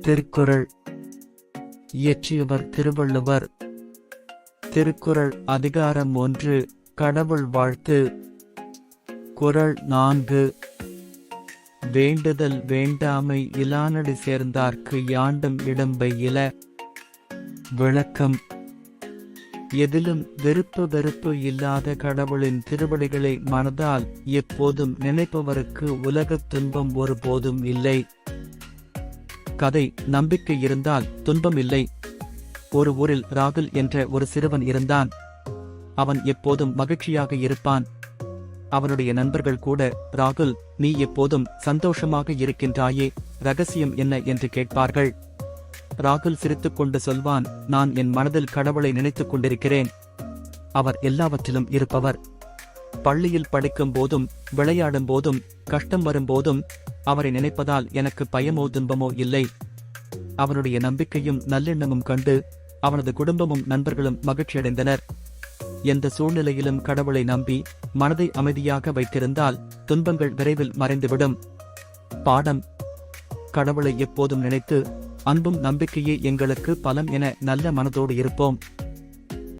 திருக்குறள். இயற்றியவர் திருவள்ளுவர். திருக்குறள் அதிகாரம் ஒன்று கடவுள் வாழ்த்து. குரல் நான்கு வேண்டுதல் வேண்டாமை இலானடி சேர்ந்தார்க்கு யாண்டும் இடம்பை இல. விளக்கம் எதிலும் வெறுப்பு வெறுப்பு இல்லாத கடவுளின் திருவடிகளை மனதால் எப்போதும் நினைப்பவருக்கு உலகத் துன்பம் ஒருபோதும் இல்லை. கதை நம்பிக்கை இருந்தால் துன்பம் இல்லை ஒரு ஊரில் ராகுல் என்ற ஒரு சிறுவன் இருந்தான். அவன் எப்போதும் மகிழ்ச்சியாக இருப்பான். அவனுடைய நண்பர்கள் கூட ராகுல் நீ எப்போதும் சந்தோஷமாக இருக்கின்றாயே ரகசியம் என்ன? என்று கேட்பார்கள். ராகுல் சிரித்துக்கொண்டு சொல்வான் நான் என் மனதில் கடவுளை நினைத்துக் கொண்டிருக்கிறேன். அவர் எல்லாவற்றிலும் இருப்பவர். பள்ளியில் படிக்கும் போதும் விளையாடும் போதும் கஷ்டம் வரும்போதும் அவரை நினைப்பதால் எனக்கு பயமோ துன்பமோ இல்லை. அவனுடைய நம்பிக்கையும் நல்லெண்ணமும் கண்டு அவனது குடும்பமும் நண்பர்களும் மகிழ்ச்சியடைந்தனர். எந்த சூழ்நிலையிலும் கடவுளை நம்பி மனதை அமைதியாக வைத்திருந்தால் துன்பங்கள் விரைவில் மறைந்துவிடும். பாடம். கடவுளை எப்போதும் நினைத்து அன்பும் நம்பிக்கையே எங்களுக்கு பலம் என நல்ல மனதோடு இருப்போம்.